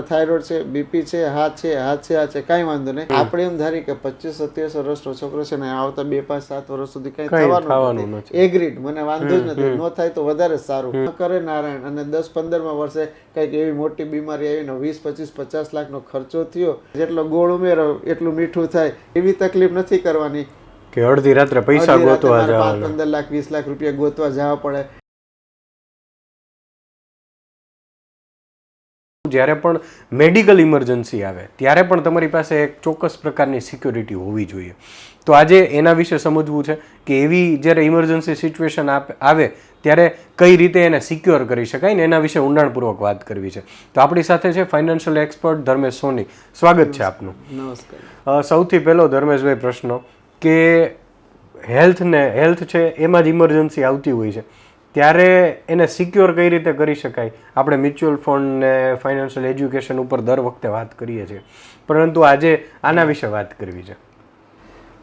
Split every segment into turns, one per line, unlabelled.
Thyroid છે BP છે હાથ છે હાથ છે આ છે કાંઈ વાંધો નહીં. આપણે એમ ધારી કે પચીસ સત્યાવીસ વર્ષનો છોકરો છે ને આવતા બે પાંચ સાત વર્ષ સુધી કઈ થવાનું નથી. એગ્રીડ મને વાંધો જ નથી. ન થાય તો વધારે સારું. કરે નારાયણ. અને દસ પંદરમાં વર્ષે કંઈક એવી મોટી બીમારી આવીને વીસ પચીસ પચાસ લાખનો ખર્ચો થયો. જેટલો ગોળ ઉમેરો એટલું મીઠું થાય. એવી તકલીફ નથી કરવાની.
કે અડધી રાત્રે પૈસા ગોતવા જવા
પંદર લાખ વીસ લાખ રૂપિયા ગોતવા જવા પડે.
જ્યારે પણ મેડિકલ ઇમરજન્સી આવે ત્યારે પણ તમારી પાસે એક ચોક્કસ પ્રકારની સિક્યોરિટી હોવી જોઈએ. તો આજે એના વિશે સમજવું છે કે એવી જ્યારે ઇમરજન્સી સિચ્યુએશન આવે ત્યારે કઈ રીતે એને સિક્યોર કરી શકાય ને એના વિશે ઊંડાણપૂર્વક વાત કરવી છે. તો આપણી સાથે છે ફાઇનાન્શિયલ એક્સપર્ટ ધર્મેશ સોની. સ્વાગત છે આપનું.
નમસ્કાર.
સૌથી પહેલો ધર્મેશભાઈ પ્રશ્ન કે હેલ્થ ને હેલ્થ છે એમાં જ ઇમરજન્સી આવતી હોય છે. ત્યારે એને સિક્યોર કઈ રીતે કરી શકાય? આપણે મ્યુચ્યુઅલ ફંડ ને ફાઇનાન્શિયલ એજ્યુકેશન ઉપર દર વખતે વાત કરીએ છીએ. પરંતુ આજે આના વિશે વાત કરવી છે.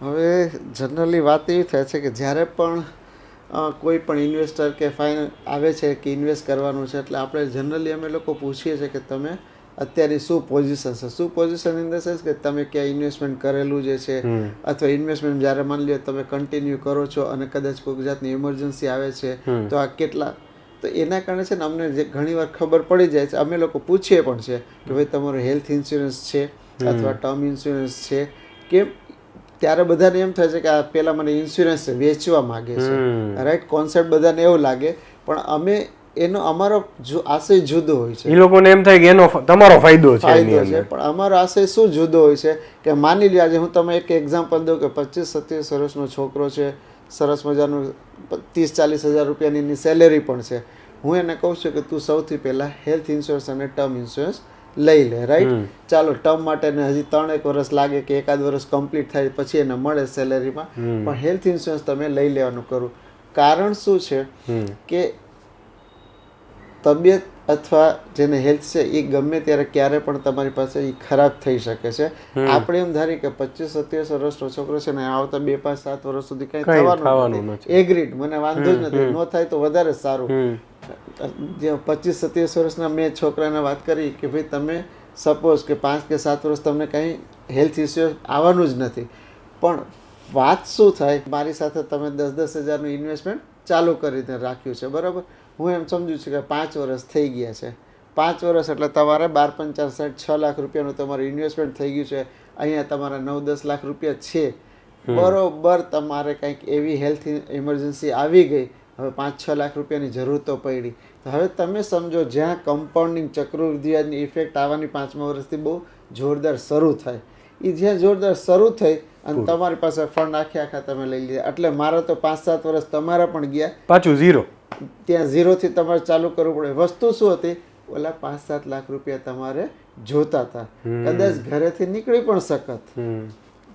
હવે જનરલી વાત એવી થાય છે કે જ્યારે પણ કોઈ પણ ઇન્વેસ્ટર કે ફાઇન આવે છે કે ઇન્વેસ્ટ કરવાનું છે, એટલે આપણે જનરલી અમે લોકો પૂછીએ છીએ કે તમે અત્યારે શું પોઝિશન છે? શું પોઝિશન ઇન ધ સેન્સ કે તમે ક્યાં ઇન્વેસ્ટમેન્ટ કરેલું જે છે અથવા ઇન્વેસ્ટમેન્ટ જ્યારે માની લ્યો તમે કન્ટિન્યુ કરો છો અને કદાચ કોઈ જાતની ઇમરજન્સી આવે છે તો આ કેટલા? તો એના કારણે છે ને અમને જે ઘણીવાર ખબર પડી જાય છે અમે લોકો પૂછીએ પણ છે કે ભાઈ તમારો હેલ્થ ઇન્સ્યોરન્સ છે અથવા ટર્મ ઇન્સ્યોરન્સ છે. કે ત્યારે બધાને એમ થાય છે કે આ પહેલાં મને ઇન્સ્યોરન્સ વેચવા માંગે છે. રાઈટ કોન્સેપ્ટ બધાને એવું લાગે. પણ અમે એનો અમારો આશય જુદો હોય છે.
એ લોકોને એમ થાય કે એનો તમારો ફાયદો છે
ફાયદો છે પણ અમારો આશય શું જુદો હોય છે કે માની લ્યો આજે હું તમે એક એક્ઝામ્પલ દઉં કે પચીસ સત્યાવીસ વર્ષનો છોકરો છે સરસ મજાનું ત્રીસ ચાલીસ હજાર રૂપિયાની એની સેલેરી પણ છે. હું એને કહું છું કે તું સૌથી પહેલા હેલ્થ ઇન્સ્યોરન્સ અને ટર્મ ઇન્સ્યોરન્સ લઈ લે રાઈટ ચાલો ટર્મ માટે ને હજી ત્રણ એક વર્ષ લાગે કે એકાદ વર્ષ કમ્પ્લીટ થાય પછી એને મળે સેલેરીમાં પણ હેલ્થ ઇન્સ્યોરન્સ તમે લઈ લેવાનું કરું. કારણ શું છે કે તબિયત અથવા જેને હેલ્થ છે એ ગમે ત્યારે ક્યારે પણ તમારી પાસે એ ખરાબ થઈ શકે છે. આપણે એમ ધારી કે પચીસ સત્યાવીસ વર્ષનો છોકરો છે ને આવતા બે પાંચ સાત વર્ષ સુધી કઈ થવાનું નથી. એગ્રીડ મને વાંધો જ નથી. ન થાય તો વધારે સારું. જે પચીસ સત્યાવીસ વર્ષના મેં છોકરાને વાત કરી કે ભાઈ તમે સપોઝ કે પાંચ કે સાત વર્ષ તમને કંઈ હેલ્થ ઇસ્યુ આવવાનું જ નથી. પણ વાત શું થાય? મારી સાથે તમે દસ દસ હજારનું ઇન્વેસ્ટમેન્ટ ચાલુ કરીને રાખ્યું છે. બરાબર? હું એમ સમજુ છું કે પાંચ વર્ષ થઈ ગયા છે. પાંચ વર્ષ એટલે તમારે બાર પંચાર સાઠ છ લાખ રૂપિયાનું તમારું ઇન્વેસ્ટમેન્ટ થઈ ગયું છે. અહીંયા તમારા નવ દસ લાખ રૂપિયા છે. બરોબર તમારે કંઈક એવી હેલ્થ ઇમરજન્સી આવી ગઈ. હવે પાંચ છ લાખ રૂપિયાની જરૂર તો પડી. તો હવે તમે સમજો જ્યાં કમ્પાઉન્ડિંગ ચક્રવૃદ્ધિ વ્યાજની ઇફેક્ટ આવવાની પાંચમા વર્ષથી બહુ જોરદાર શરૂ થાય. એ જ્યાં જોરદાર શરૂ થઈ અને તમારી પાસે ફંડ આખે આખા તમે લઈ લીધા. એટલે મારા તો પાંચ સાત વર્ષ તમારા પણ ગયા.
પાછું ઝીરો
ત્યાં ઝીરોથી તમારે ચાલુ કરવું પડે. વસ્તુ શું હતી? ઓલા પાંચ સાત લાખ રૂપિયા તમારે જોતા હતા. કદાચ ઘરેથી નીકળી પણ શકત.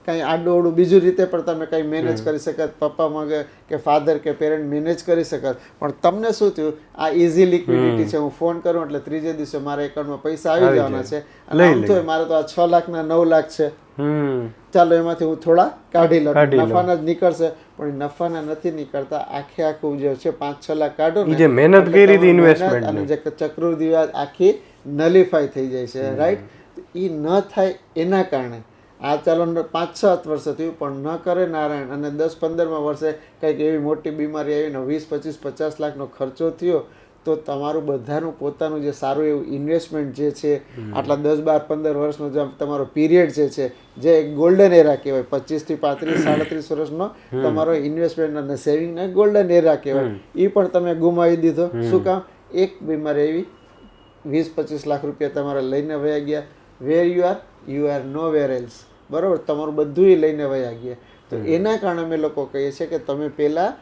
કંઈ આડું બીજું રીતે પણ તમે કંઈ મેનેજ કરી શકત. પપ્પા મગે કે ફાધર કે પેરેન્ટ મેનેજ કરી શકત. પણ તમને શું થયું? આ ઇઝી લિક્વિડિટી છે. હું ફોન કરું એટલે ત્રીજે દિવસે મારા એકાઉન્ટમાં પૈસા આવી જવાના છે. અને આમ તો મારે તો આ છ લાખના નવ લાખ છે. ચાલો એમાંથી હું થોડા કાઢી લઉં. નફાના જ નીકળશે પણ નફાના નથી નીકળતા. આખે આખું જે છે પાંચ છ લાખ કાઢો ને
જે મહેનત કરી હતી
ઇન્વેસ્ટમેન્ટ અને જે ચક્રવૃદ્ધિ આખી નલિફાઈ થઈ જાય છે રાઈટ એ ન થાય એના કારણે. આ ચાલો પાંચ સાત વર્ષ થયું પણ ન કરે નારાયણ. અને દસ પંદરમાં વર્ષે કંઈક એવી મોટી બીમારી આવી ને વીસ પચીસ પચાસ લાખનો ખર્ચો થયો તો તમારું બધાનું પોતાનું જે સારું એવું ઇન્વેસ્ટમેન્ટ જે છે આટલા દસ બાર પંદર વર્ષનો જે તમારો પીરિયડ જે છે જે ગોલ્ડન એરા કહેવાય પચીસથી પાંત્રીસ સાડત્રીસ વર્ષનો તમારો ઇન્વેસ્ટમેન્ટ અને સેવિંગને ગોલ્ડન એરા કહેવાય. એ પણ તમે ગુમાવી દીધો. શું કામ? એક બીમારી એવી વીસ પચીસ લાખ રૂપિયા તમારે લઈને વયા ગયા. Where you are you are no where else બરાબર? તમારું બધું લઈને વયા ગયા. તો એના કારણે અમે લોકો કહીએ છીએ કે તમે પહેલાં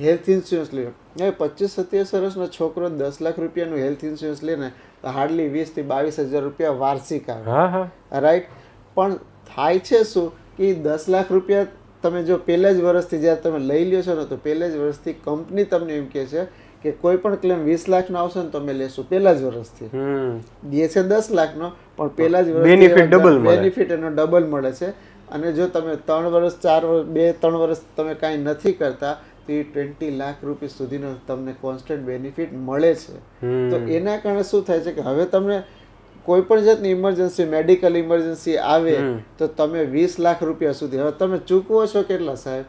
હેલ્થ ઇન્સ્યોરન્સ લ્યો હવે પચીસ સત્યાવીસ વર્ષનો છોકરો દસ લાખ રૂપિયાનું હેલ્થ ઇન્સ્યોરન્સ લે ને તો હાર્ડલી વીસથી બાવીસ હજાર રૂપિયા વાર્ષિક આવે. રાઈટ પણ થાય છે શું કે દસ લાખ રૂપિયા તમે જો પહેલા જ વર્ષથી જ્યારે તમે લઈ લ્યો છો ને તો પહેલા જ વર્ષથી કંપની તમને એમ કહે છે કે કોઈ પણ ક્લેમ વીસ લાખનો આવશે ને તો અમે લેશું. પહેલા જ વર્ષથી.
હમ.
દે છે દસ લાખનો પણ પહેલા જ
double
બેનિફિટ એનો ડબલ મળે છે. અને જો તમે ત્રણ વર્ષ ચાર વર્ષ બે ત્રણ વર્ષ તમે કાંઈ નથી કરતા એ ટ્વેન્ટી લાખ રૂપિયા સુધીનો તમને કોન્સ્ટન્ટ બેનિફિટ મળે છે. તો એના કારણે શું થાય છે કે હવે તમને કોઈ પણ જાતની ઇમરજન્સી મેડિકલ ઇમરજન્સી આવે તો તમે વીસ લાખ રૂપિયા સુધી હવે તમે ચૂકવો છો કેટલા સાહેબ?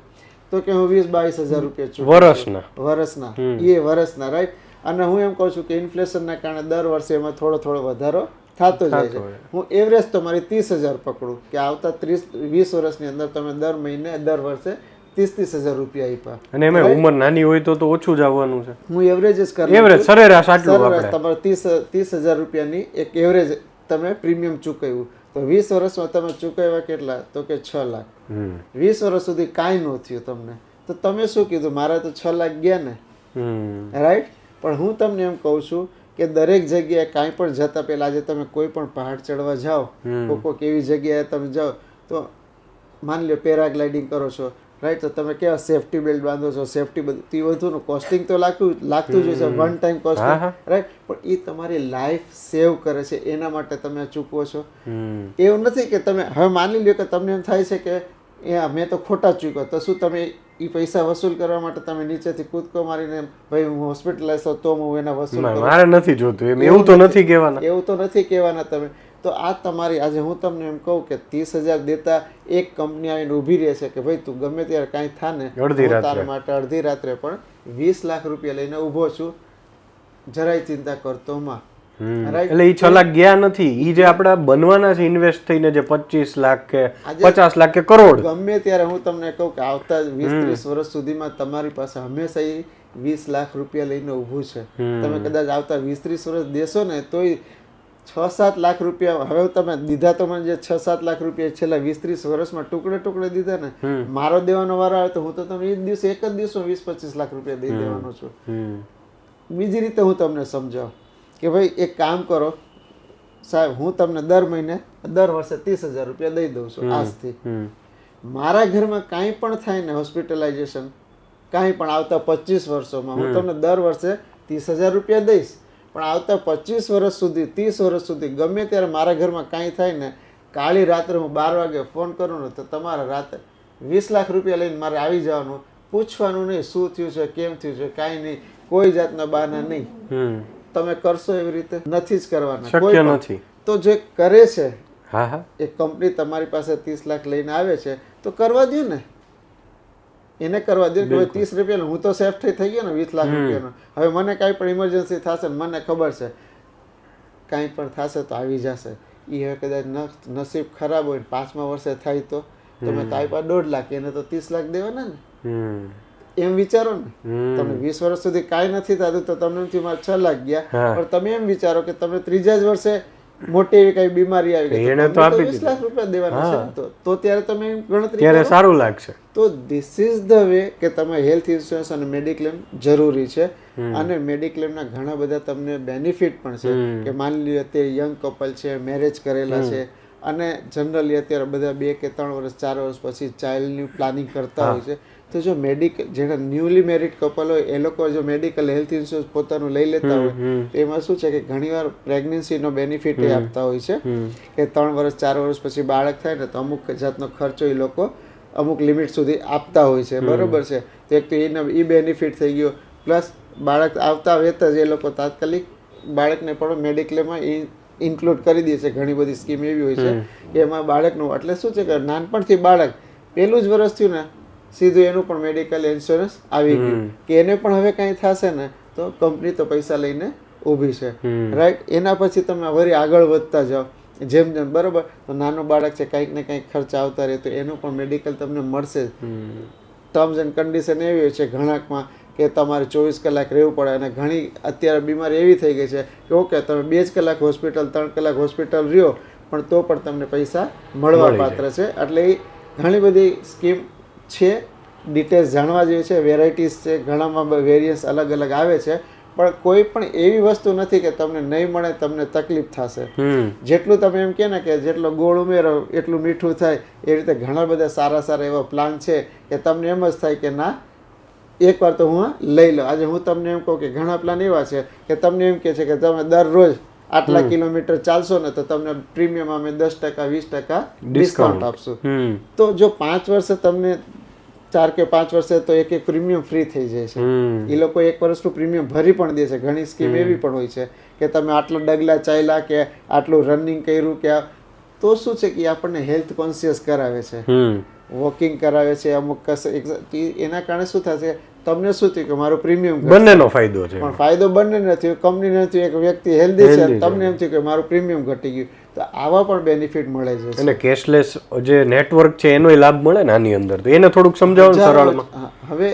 તો કે હું વીસ બાવીસ હજાર રૂપિયા ચૂકવું
વર્ષના
વર્ષના એ વર્ષના રાઈટ અને હું એમ કહું છું કે ઇન્ફ્લેશનના કારણે દર વર્ષે એમાં થોડો થોડો વધારો થતો જાય છે. હું એવરેજ તમારી ત્રીસ હજાર પકડું કે આવતા ત્રીસ વીસ વર્ષની અંદર તમે દર મહિને દર વર્ષે ત્રીસ ત્રીસ હજાર રૂપિયા આપ્યા
અને એમાં ઉંમર નાની હોય તો તો ઓછું જ આવવાનું છે.
હું એવરેજ જ કરું
એવરેજ સરેરાશ આટલું આપણે.
તમારે ત્રીસ ત્રીસ હજાર રૂપિયાની એક એવરેજ તમે પ્રીમિયમ ચૂકવ્યું. તો વીસ વર્ષમાં તમે ચૂકવ્યા કેટલા? તો કે છ લાખ. વીસ વર્ષ સુધી કાંઈ ન થયું તમને. તો તમે શું કીધું? મારા તો છ લાખ ગયા ને. રાઈટ પણ હું તમને એમ કહું છું કે દરેક જગ્યાએ કાંઈ પણ જતા પહેલાં આજે તમે કોઈ પણ પહાડ ચડવા જાઓ કોઈ કોઈક એવી જગ્યાએ તમે જાઓ તો માની લો પેરાગ્લાઇડિંગ કરો છો. રાઈટ તો તમે કેવા સેફટી બેલ્ટ બાંધો છો? સેફટી બધું તે બધુંનું કોસ્ટિંગ તો લાગતું લાગતું જ હોય છે. વન ટાઈમ કોસ્ટિંગ રાઈટ પણ એ તમારી લાઈફ સેવ કરે છે. એના માટે તમે ચૂકવો છો. એવું નથી કે તમે હવે માની લ્યો કે તમને એમ થાય છે કે એ મેં તો ખોટા ચૂક્યો. તો શું તમે એ પૈસા વસૂલ કરવા માટે તમે નીચેથી કૂદકો મારીને ભાઈ હું હોસ્પિટલાઇઝ તો હું એના વસૂલ
મારે નથી જોતું એમ. એવું તો નથી કહેવાના.
એવું તો નથી કહેવાના તમે. તો આ તમારી આજે હું તમને એમ કહું કે ત્રીસ હજાર દેતા એક કંપની આવીને ઊભી રહે છે કે ભાઈ તું ગમે ત્યારે કાંઈ થાને
અડધી
તારા માટે અડધી રાત્રે પણ વીસ લાખ રૂપિયા લઈને ઊભો છું. જરાય ચિંતા કરતો માં.
એટલે એ છ લાખ ગયા નથી. એ જે આપણા બનવાના છે ઇન્વેસ્ટ થઈને જે પચીસ લાખ કે પચાસ લાખ કે કરોડ.
ગમે ત્યારે હું તમને કહું કે આવતા વીસ ત્રીસ વર્ષ સુધીમાં તમારી પાસે હંમેશા એ વીસ લાખ રૂપિયા લઈને ઊભું છે. તમે કદાચ આવતા વીસ ત્રીસ વર્ષ દેશો ને તોય છ સાત લાખ રૂપિયા હવે તમે દીધા તો મને જે છ સાત લાખ રૂપિયા છેલ્લા વીસ ત્રીસ વર્ષમાં ટુકડે ટુકડે દીધા ને મારો દેવાનો વારો આવે તો હું તો તમને એ જ દિવસે એક જ દિવસમાં વીસ પચીસ લાખ રૂપિયા દઈ દેવાનો છું. બીજી રીતે હું તમને સમજાવું કે ભાઈ એક કામ કરો સાહેબ હું તમને દર મહિને દર વર્ષે ત્રીસ હજાર રૂપિયા દઈ દઉં છું આજથી. મારા ઘરમાં કાંઈ પણ થાય ને હોસ્પિટલાઇઝેશન કાંઈ પણ આવતા પચીસ વર્ષોમાં હું તમને દર વર્ષે ત્રીસ હજાર રૂપિયા દઈશ. પણ આવતા પચીસ વર્ષ સુધી ત્રીસ વર્ષ સુધી ગમે ત્યારે મારા ઘરમાં કાંઈ થાય ને કાળી રાત્રે હું બાર વાગે ફોન કરું ને તો તમારે રાત્રે વીસ લાખ રૂપિયા લઈને મારે આવી જવાનું. પૂછવાનું નહીં શું થયું છે કેમ થયું છે કાંઈ નહીં. કોઈ જાતના બહાના નહીં. તમે કરશો એવી રીતે? નથી જ કરવાના. કોઈ
નથી.
તો જે કરે છે
હા હા.
એક કંપની તમારી પાસે ત્રીસ લાખ લઈને આવે છે તો કરવા દો ને. એને કરવા દે કે ત્રીસ રૂપિયા હું તો સેફ થઈ થઈ ગયો ને વીસ લાખ રૂપિયાનો. હવે મને કાંઈ પણ ઇમરજન્સી થશે મને ખબર છે. કાંઈ પણ થશે તો આવી જશે. એ હવે કદાચ નસીબ ખરાબ હોય પાંચમા વર્ષે થાય તો તમે તો આપ્યા દોઢ લાખ એને તો ત્રીસ લાખ દેવાના ને. એમ વિચારો ને. તમે વીસ વર્ષ સુધી કાંઈ નથી થતું તો તમને છ લાખ ગયા. પણ તમે એમ વિચારો કે તમે ત્રીજા જ વર્ષે મોટી એવી કઈ બીમારી આવી ગઈ.
એને
તો
આપી
વીસ લાખ રૂપિયા દેવાના છે તો. તો ત્યારે તમે ગણતરી
ત્યારે સારું લાગશે.
તો ધીસ ઇઝ ધ વે કે તમે હેલ્થ ઇન્સ્યોરન્સ અને મેડિક્લેમ જરૂરી છે. અને મેડિક્લેમના ઘણા બધા તમને બેનિફિટ પણ છે. કે માની લ્યો અત્યારે યંગ કપલ છે મેરેજ કરેલા છે. અને જનરલી અત્યારે બધા બે કે ત્રણ વર્ષ ચાર વર્ષ પછી ચાઇલ્ડની પ્લાનિંગ કરતા હોય છે. તો જો મેડિકલ જેના ન્યૂલી મેરિડ કપલ હોય એ લોકો જો મેડિકલ હેલ્થ ઇન્સ્યોરન્સ પોતાનું લઈ લેતા હોય તો એમાં શું છે કે ઘણીવાર પ્રેગ્નન્સીનો બેનિફિટ એ આપતા હોય છે કે ત્રણ વર્ષ ચાર વર્ષ પછી બાળક થાય ને તો અમુક જાતનો ખર્ચો એ લોકો અમુક લિમિટ સુધી આપતા હોય છે. બરોબર છે? તો એક તો એનો એ બેનિફિટ થઈ ગયો. પ્લસ બાળક આવતા વેત જ એ લોકો તાત્કાલિક બાળકને પણ મેડિક્લેમમાં ઇન્ક્લુડ કરી દે છે. ઘણી બધી સ્કીમ એવી હોય છે કે એમાં બાળકનું એટલે શું છે કે નાનપણથી બાળક પહેલું જ વર્ષ થયું ને સીધું એનું પણ મેડિકલ ઇન્સ્યોરન્સ આવી ગયું. કે એને પણ હવે કાંઈ થશે ને તો કંપની તો પૈસા લઈને ઊભી છે. રાઈટ એના પછી તમે વરી આગળ વધતા જાઓ. જેમ જેમ બરોબર? તો નાનું બાળક છે કંઈક ને કંઈક ખર્ચ આવતા રહે તો એનું પણ મેડિકલ તમને મળશે. ટર્મ્સ એન્ડ કન્ડિશન એવી હોય છે ઘણાકમાં કે તમારે ચોવીસ કલાક રહેવું પડે અને ઘણી અત્યારે બીમારી એવી થઈ ગઈ છે કે ઓકે તમે બે જ કલાક હોસ્પિટલ ત્રણ કલાક હોસ્પિટલ રહ્યો પણ તો પણ તમને પૈસા મળવા પાત્ર છે. એટલે એ ઘણી બધી સ્કીમ છે. ડિટેલ્સ જાણવા જેવી છે. વેરાયટીઝ છે. ઘણામાં વેરિયન્સ અલગ અલગ આવે છે. પણ કોઈ પણ એવી વસ્તુ નથી કે તમને નહીં મળે તમને તકલીફ થશે. જેટલું તમે એમ કહે ને કે જેટલો ગોળ ઉમેરો એટલું મીઠું થાય એ રીતે ઘણા બધા સારા સારા એવા પ્લાન છે કે તમને એમ જ થાય કે ના એકવાર તો હું લઈ લઉં. આજે હું તમને એમ કહું કે ઘણા પ્લાન એવા છે કે તમને એમ કહે છે કે તમે દરરોજ આટલા કિલોમીટર ચાલશો ને તો તમને પ્રીમિયમ અમે દસ ટકા વીસ ટકા ડિસ્કાઉન્ટ આપશું. તો જો પાંચ વર્ષે તમને ચાર કે પાંચ વર્ષે તો એક એક પ્રીમિયમ ફ્રી થઈ જાય છે. એ લોકો એક વર્ષનું પ્રીમિયમ ભરી પણ દે છે. ઘણી સ્કીમ એવી પણ હોય છે કે તમે આટલા ડગલા ચાલ્યા કે આટલું રનિંગ કર્યું કે તો શું છે કે આપણને હેલ્થ કોન્શિયસ કરાવે છે.
હમ.
વોકિંગ કરાવે છે અમુક એના કારણે શું થશે? તમને શું થયું કે મારું પ્રીમિયમ
બંનેનો ફાયદો છે.
પણ ફાયદો બંને નથી કંપની નથી એક વ્યક્તિ હેલ્ધી છે તમને એમ થયું કે મારું પ્રીમિયમ ઘટી ગયું. તો આવા પણ બેનિફિટ મળે છે.
અને કેશલેસ જે નેટવર્ક છે એનોય લાભ મળે ને આની અંદર? તો એને થોડુંક સમજાવો સરળમાં.
હવે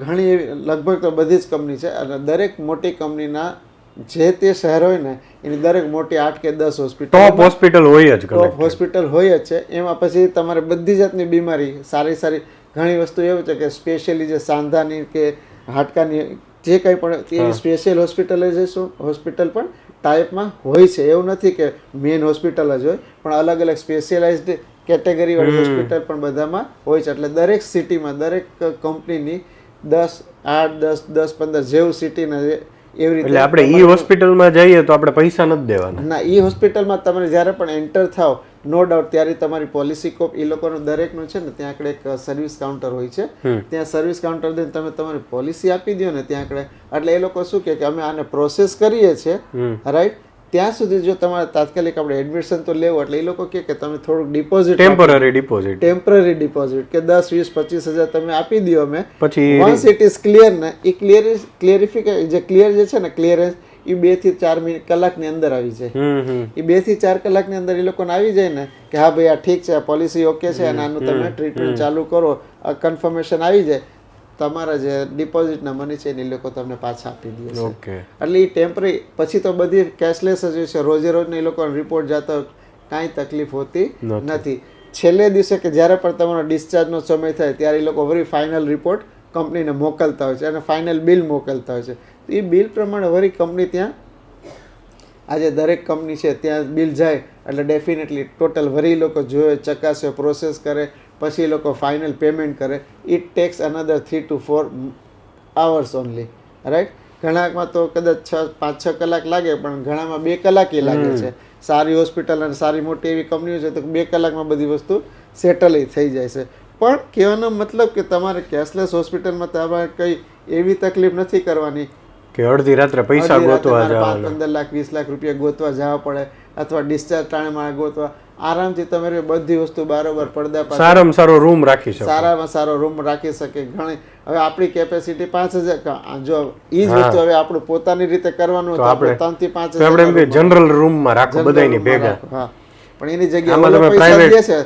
ઘણી લગભગ તો બધી જ કંપની છે અને દરેક મોટી કંપનીના જે તે શહેર હોય ને એની દરેક મોટી આઠ કે દસ હોસ્પિટલ
ટોપ હોસ્પિટલ હોય જ
ટોપ હોસ્પિટલ હોય જ છે. એમાં પછી તમારે બધી જાતની બીમારી સારી સારી ઘણી વસ્તુ એવું છે કે સ્પેશિયલી જે સાંધાની કે હાડકાની જે કંઈ પણ એ સ્પેશિયલ હોસ્પિટલાઇઝેશન હોસ્પિટલ પણ ટાઈપમાં હોય છે. એવું નથી કે મેઇન હોસ્પિટલ જ હોય પણ અલગ અલગ સ્પેશિયલાઇઝડ કેટેગરી વાળી હોસ્પિટલ પણ બધામાં હોય છે. એટલે દરેક સિટીમાં દરેક કંપનીની દસ આઠ દસ દસ પંદર જેવું સિટીના એવી રીતે
એટલે આપણે ઈ હોસ્પિટલમાં જઈએ તો આપણે પૈસા નથી દેવાના.
ના ઈ હોસ્પિટલમાં તમે જ્યારે પણ એન્ટર થાવ નો ડાઉટ ત્યારે તમારી પોલિસી કોપ એ લોકોનું દરેકનું છે ને ત્યાં આગળ એક સર્વિસ કાઉન્ટર હોય છે. ત્યાં સર્વિસ કાઉન્ટર દઈને તમે તમારી પોલિસી આપી દો ને ત્યાં આગળ. એટલે એ લોકો શું કે અમે આને પ્રોસેસ કરીએ છીએ રાઈટ ત્યાં સુધી જો તમારે તાત્કાલિક આપણે એડમિશન તો લેવું એટલે એ લોકો કે તમે થોડુંક deposit
temporary deposit
temporary deposit કે દસ વીસ પચીસ હજાર તમે આપી દો અમે.
પછી
વન્સ ઇટ ઇઝ ક્લિયર ને એ ક્લિયર ક્લિયરિફિકેશન જે ક્લિયર જે છે ને ક્લિયરન્સ એ બેથી ચાર મિનિટ કલાકની અંદર આવી જાય.
હમ હમ.
એ બેથી ચાર કલાકની અંદર એ લોકોને આવી જાય ને કે હા ભાઈ આ ઠીક છે આ પોલિસી ઓકે છે અને આનું તમે ટ્રીટમેન્ટ ચાલુ કરો કન્ફર્મેશન આવી જાય. તમારા જે ડિપોઝિટના મની છે એ લોકો તમને પાછા આપી દે છે.
ઓકે
એટલે એ ટેમ્પરરી પછી તો બધી કેશલેસ જ હોય છે. રોજે રોજને એ લોકોને રિપોર્ટ જતા કાંઈ તકલીફ હોતી નથી. છેલ્લે દિવસે કે જ્યારે પણ તમારો ડિસ્ચાર્જનો સમય થાય ત્યારે એ લોકો વરી ફાઇનલ રિપોર્ટ કંપનીને મોકલતા હોય છે અને ફાઇનલ બિલ મોકલતા હોય છે. તો એ બિલ પ્રમાણે વરી કંપની ત્યાં આજે દરેક કંપની છે ત્યાં બિલ જાય એટલે ડેફિનેટલી ટોટલ વરી લોકો જોવે ચકાસે પ્રોસેસ કરે પછી એ લોકો ફાઇનલ પેમેન્ટ કરે. It takes another three two four hours only right ઘણામાં તો કદાચ છ પાંચ છ કલાક લાગે પણ ઘણામાં બે કલાક લાગે છે. સારી હોસ્પિટલ અને સારી મોટી એવી કંપનીઓ છે તો બે કલાકમાં બધી વસ્તુ સેટલ થઈ જાય છે. પણ કહેવાનો મતલબ કે તમારે કેશલેસ હોસ્પિટલમાં તમારે કંઈ એવી તકલીફ નથી કરવાની.
કે અડધી રાત્રે પૈસા ગોતવા
મારે પંદર લાખ વીસ લાખ રૂપિયા ગોતવા જવા પડે અથવા ડિસ્ચાર્જ ટાણે ગોતવા. આરામથી તમે બધી વસ્તુ બારોબાર પડદા
સારામાં સારો રૂમ રાખી શકો.
સારામાં સારો રૂમ રાખી શકે ઘણી. હવે આપણી કેપેસિટી પાંચ હજાર જો ઈ જ વસ્તુ હવે આપણું પોતાની રીતે કરવાનું તો આપણે ત્રણથી પાંચ
આપણે એમ કે જનરલ રૂમમાં રાખો બધાની ભેગા.
હા. પણ એની જગ્યાએ
તમે
પ્રાઇવેટ છે.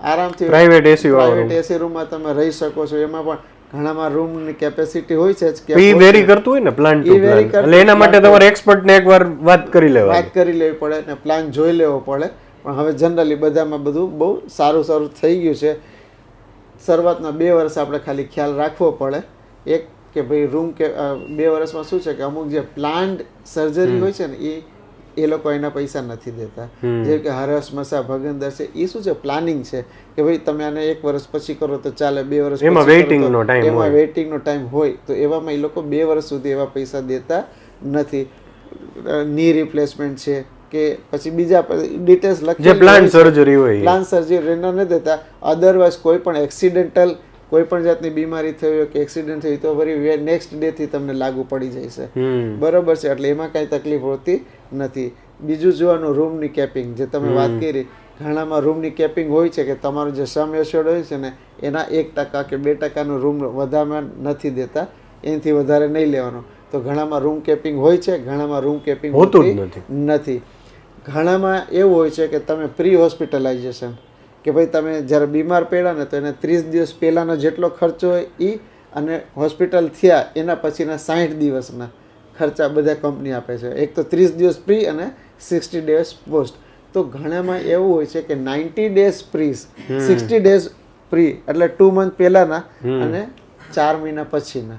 આરામથી
પ્રાઇવેટ એસી
પ્રાઇવેટ એસી રૂમમાં તમે રહી શકો છો. એમાં પણ ઘણામાં રૂમની કેપેસિટી હોય છે કે
ઈ વેરી કરતું હોય ને પ્લાન ટુ પ્લાન એટલે એના માટે તમારે એક્સપર્ટ ને એકવાર વાત કરી લેવા
વાત કરી લેવી પડે ને પ્લાન જોઈ લેવો પડે. પણ હવે જનરલી બધામાં બધું બહુ સારું સારું થઈ ગયું છે. શરૂઆતના બે વર્ષ આપણે ખાલી ખ્યાલ રાખવો પડે. એક કે ભાઈ રૂમ કે બે વર્ષમાં શું છે કે અમુક જે પ્લાન્ડ સર્જરી હોય છે ને એ એ લોકો એના પૈસા નથી દેતા. જેમ કે હરસ મસા ભગંદર છે એ શું છે? પ્લાનિંગ છે. કે ભાઈ તમે આને એક વર્ષ પછી કરો તો ચાલે બે વર્ષ
એમાં વેઇટિંગનો ટાઈમ
એમાં વેઇટિંગનો ટાઈમ હોય. તો એવામાં એ લોકો બે વર્ષ સુધી એવા પૈસા દેતા નથી. ની રિપ્લેસમેન્ટ છે કે પછી બીજા ડિટેલ્સ
જે પ્લાન સર્જરી હોય
પ્લાન સર્જરી ન દેતા. અધરવાઇઝ કોઈ પણ એક્સિડેન્ટલ કોઈ પણ જાતની બીમારી થઈ હોય કે એક્સિડન્ટ થઈ તો ફરી નેક્સ્ટ ડે થી તમને લાગુ પડી
જશે
બરોબર છે એટલે એમાં કાંઈ તકલીફ હોતી નથી. બીજું જોવાનું રૂમની કેપિંગ જે તમે વાત કરી ઘણામાં રૂમની કેપિંગ હોય છે કે તમારું જે સમ એસ્યોર્ડ હોય છે ને એના એક ટકા કે બે ટકાનું રૂમ વધારામાં નથી દેતા. એનાથી વધારે નહીં લેવાનો. તો ઘણામાં રૂમ કેપિંગ હોય છે ઘણામાં રૂમ કેપિંગ
હોતું નથી.
ઘણામાં એવું હોય છે કે તમે પ્રી હોસ્પિટલાઇઝેશન કે ભાઈ તમે જ્યારે બીમાર પડ્યા ને તો એને ત્રીસ દિવસ પહેલાંનો જેટલો ખર્ચો હોય એ અને હોસ્પિટલ થયા એના પછીના સાઠ દિવસના ખર્ચા બધા કંપની આપે છે. એક તો ત્રીસ દિવસ પ્રી અને સિક્સટી ડેઝ પોસ્ટ તો ઘણામાં એવું હોય છે કે ninety days pre sixty days pre એટલે ટુ મંથ પહેલાંના અને ચાર મહિના પછીના.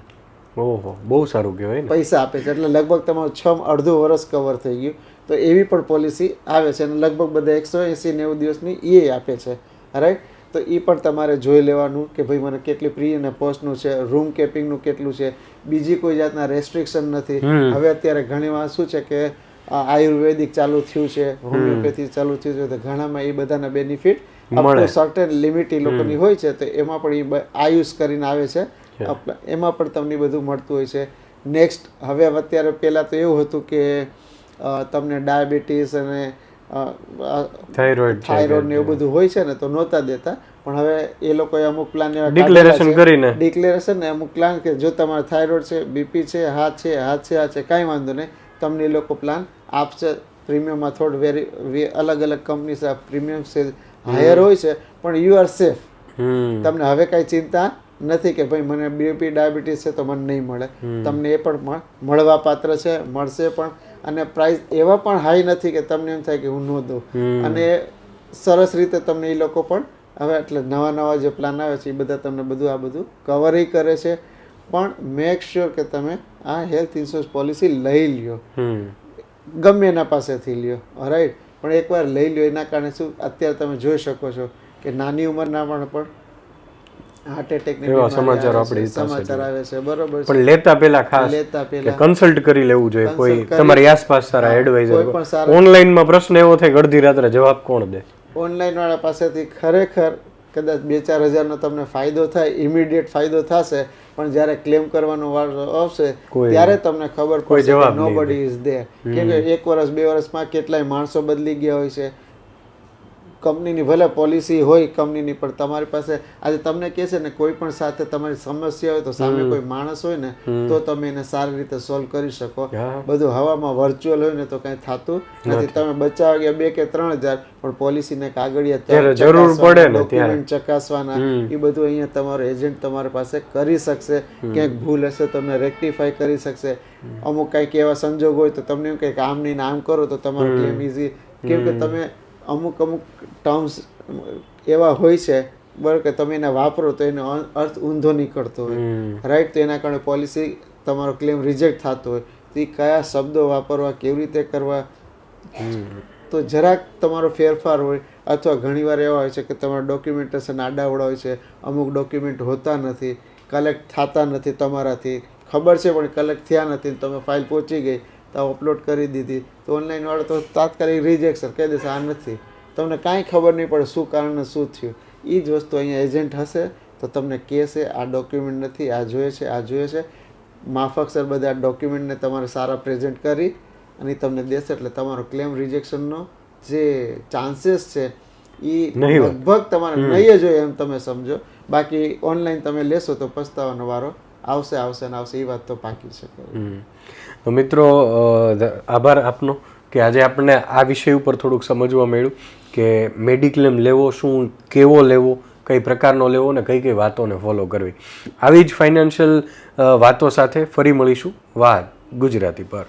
ઓહો બહુ સારું કહેવાય
પૈસા આપે છે. એટલે લગભગ તમારું છ અડધું વર્ષ કવર થઈ ગયું. તો એવી પણ પોલિસી આવે છે અને લગભગ બધા એકસો એંસી નેવું દિવસની એ આપે છે. રાઈટ તો એ પણ તમારે જોઈ લેવાનું કે ભાઈ મને કેટલી પ્રી અને પોસ્ટનું છે રૂમ કેપિંગનું કેટલું છે બીજી કોઈ જાતના રેસ્ટ્રિક્શન નથી. હવે અત્યારે ઘણીવાર શું છે કે આયુર્વેદિક ચાલુ થયું છે હોમિયોપેથી ચાલુ થયું છે તો ઘણામાં એ બધાના બેનિફિટ સર્ટેન લિમિટ એ લોકોની હોય છે તો એમાં પણ એ આયુષ કરીને આવે છે. એમાં પણ તમને બધું મળતું હોય છે. નેક્સ્ટ હવે અત્યારે પહેલાં તો એવું હતું કે તમને ડાયાબિટીસ અને
થાઇરોઇડ
થાઇરોઇડ ને એવું બધું હોય છે ને તો નહોતા દેતા. પણ હવે એ લોકોએ અમુક પ્લાન એવા
ડિક્લેરેશન કરીને.
ડિક્લેરેશન ને અમુક પ્લાન કે જો તમારે થાઇરોઇડ છે બીપી છે હા છે હા છે હા છે કાંઈ વાંધો નહીં. તમને એ લોકો પ્લાન આપશે. પ્રીમિયમમાં થોડું વેરી અલગ અલગ કંપની પ્રીમિયમ છે હાયર હોય છે પણ યુ આર સેફ તમને હવે કાંઈ ચિંતા નથી કે ભાઈ મને બીપી ડાયાબિટીસ છે તો મને નહીં મળે. તમને એ પણ મળવા પાત્ર છે મળશે પણ. અને પ્રાઇસ એવા પણ હાઈ નથી કે તમને એમ થાય કે હું ન દઉં. અને સરસ રીતે તમને એ લોકો પણ હવે એટલે નવા નવા જે પ્લાન આવે છે એ બધા તમને બધું આ બધું કવર કરે છે. પણ મેક શ્યોર કે તમે આ હેલ્થ ઇન્સ્યોરન્સ પોલિસી લઈ લ્યો. ગમે એના પાસેથી લ્યો. રાઈટ પણ એકવાર લઈ લ્યો. એના કારણે શું? અત્યારે તમે જોઈ શકો છો કે નાની ઉંમરના પણ પણ હાર્ટ એટેક
એવા સમાચાર આપણે
સમાચાર આવે છે બરોબર
પણ લેતા પહેલા ખાસ
લેતા પહેલા.
કન્સલ્ટ કરી લેવું જોઈએ કોઈ તમારી આસપાસ સારા એડવાઇઝર
કોઈ પણ સારા
ઓનલાઈનમાં પ્રશ્ન એવો થાય કે અડધી રાત્રે જવાબ કોણ દે?
ઓનલાઈન વાળા પાસેથી ખરેખર કદાચ બે ચાર હજારનો તમને ફાયદો થાય ઇમિડિયેટ ફાયદો થશે પણ જ્યારે ક્લેમ કરવાનો વારો આવશે ત્યારે તમને ખબર પડશે નો બડી ઇઝ દેર કેમ કે એક વર્ષ બે વર્ષમાં કેટલાય માણસો બદલી ગયા હોય છે. કંપનીની ભલે પોલિસી હોય કંપનીની પણ તમારી પાસે આજે તમને કહે છે ને કોઈ પણ સાથે તમારી સમસ્યા હોય તો સામે કોઈ માણસ હોય ને તો તમે એને સારી રીતે સોલ્વ કરી શકો. બધું હવામાં વર્ચ્યુઅલ હોય ને તો કંઈ થતું નથી. તમે બચાવ ગયા બે કે ત્રણ હજાર પણ પોલિસીને કાગળિયા
જરૂર પડે
ડોક્યુમેન્ટ ચકાસવાના એ બધું અહીંયા તમારો એજન્ટ તમારી પાસે કરી શકશે. ક્યાંક ભૂલ હશે તમને રેક્ટિફાઈ કરી શકશે. અમુક કંઈક એવા સંજોગ હોય તો તમને એમ આમ નહીં આમ કરો તો તમારો ક્લેમ ઇઝી કેમ કે તમે અમુક અમુક ટર્મ્સ એવા હોય છે બરાબર કે તમે એને વાપરો તો એનો અર્થ ઊંધો નીકળતો હોય. રાઈટ તો એના કારણે પોલિસી તમારો ક્લેમ રિજેક્ટ થતો હોય. તો એ કયા શબ્દો વાપરવા કેવી રીતે કરવા? તો જરાક તમારો ફેરફાર હોય અથવા ઘણીવાર એવા હોય છે કે તમારા ડોક્યુમેન્ટેશન આડાવડા હોય છે અમુક ડોક્યુમેન્ટ હોતા નથી કલેક્ટ થતા નથી તમારાથી. ખબર છે પણ કલેક્ટ થયા નથી તમે ફાઇલ પહોંચી ગઈ તો અપલોડ કરી દીધી. તો ઓનલાઈન વાળો તો તાત્કાલિક રિજેક્શન કહી દેશે આ નથી. તમને કાંઈ ખબર નહીં પડે શું કારણે શું થયું. એ જ વસ્તુ અહીંયા એજન્ટ હશે તો તમને કહેશે આ ડોક્યુમેન્ટ નથી આ જોઈએ છે આ જોઈએ છે. માફક સર બધા ડોક્યુમેન્ટને તમારે સારા પ્રેઝન્ટ કરી અને તમને દેશે એટલે તમારો ક્લેમ રિજેક્શનનો જે ચાન્સીસ છે એ. લગભગ તમારે નહીં જ હોય એમ તમે સમજો. બાકી ઓનલાઈન તમે લેશો તો પસ્તાવાનો વારો આવશે આવશે ને આવશે એ વાત તો પાકી છે.
તો મિત્રો આભાર આપનો કે આજે આપણને આ વિષય ઉપર થોડુંક સમજવા મળ્યું કે મેડિક્લેમ લેવો, શું, કેવો લેવો, કઈ પ્રકારનો લેવો ને કઈ કઈ વાતોને ફોલો કરવી. આવી જ ફાઇનાન્શિયલ વાતો સાથે ફરી મળીશું. વાત ગુજરાતી પર.